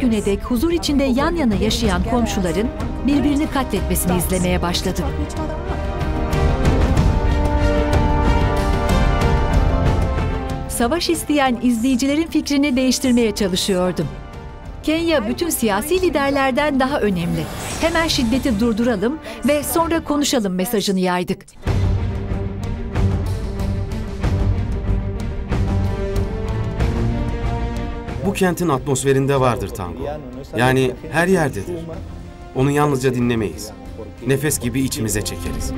güne dek huzur içinde yan yana yaşayan komşuların birbirini katletmesini izlemeye başladık. Savaş isteyen izleyicilerin fikrini değiştirmeye çalışıyordum. Kenya bütün siyasi liderlerden daha önemli. Hemen şiddeti durduralım ve sonra konuşalım mesajını yaydık. Bu kentin atmosferinde vardır tango. Yani her yerdedir. Onu yalnızca dinlemeyiz. Nefes gibi içimize çekeriz.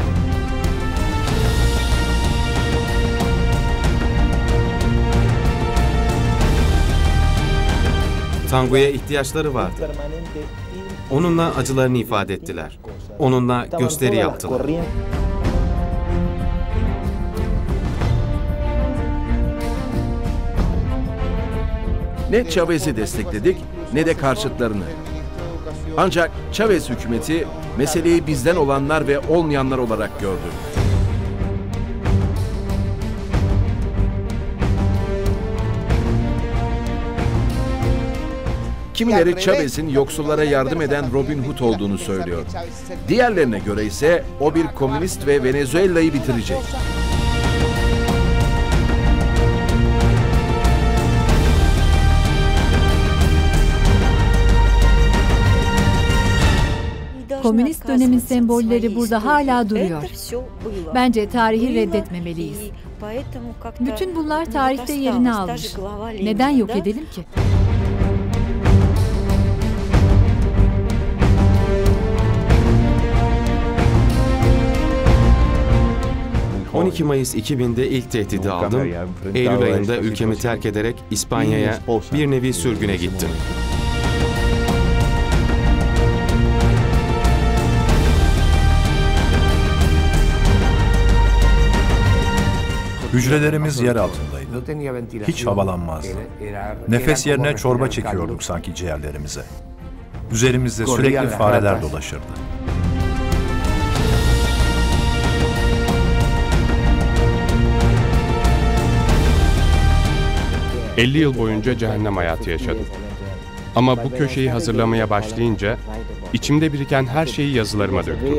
Tangoya ihtiyaçları vardı. Onunla acılarını ifade ettiler. Onunla gösteri yaptılar. Ne Chavez'i destekledik ne de karşıtlarını. Ancak Chavez hükümeti meseleyi bizden olanlar ve olmayanlar olarak gördü. Kimileri Chavez'in yoksullara yardım eden Robin Hood olduğunu söylüyor. Diğerlerine göre ise o bir komünist ve Venezuela'yı bitirecek. Komünist dönemin sembolleri burada hala duruyor. Bence tarihi reddetmemeliyiz. Bütün bunlar tarihte yerini almış. Neden yok edelim ki? Hı. 12 Mayıs 2000'de ilk tehdidi aldım. Eylül ayında ülkemi terk ederek İspanya'ya bir nevi sürgüne gittim. Hücrelerimiz yer altındaydı. Hiç havalanmazdı. Nefes yerine çorba çekiyorduk sanki ciğerlerimize. Üzerimizde sürekli fareler dolaşırdı. ...50 yıl boyunca cehennem hayatı yaşadım. Ama bu köşeyi hazırlamaya başlayınca... ...içimde biriken her şeyi yazılarıma döktüm.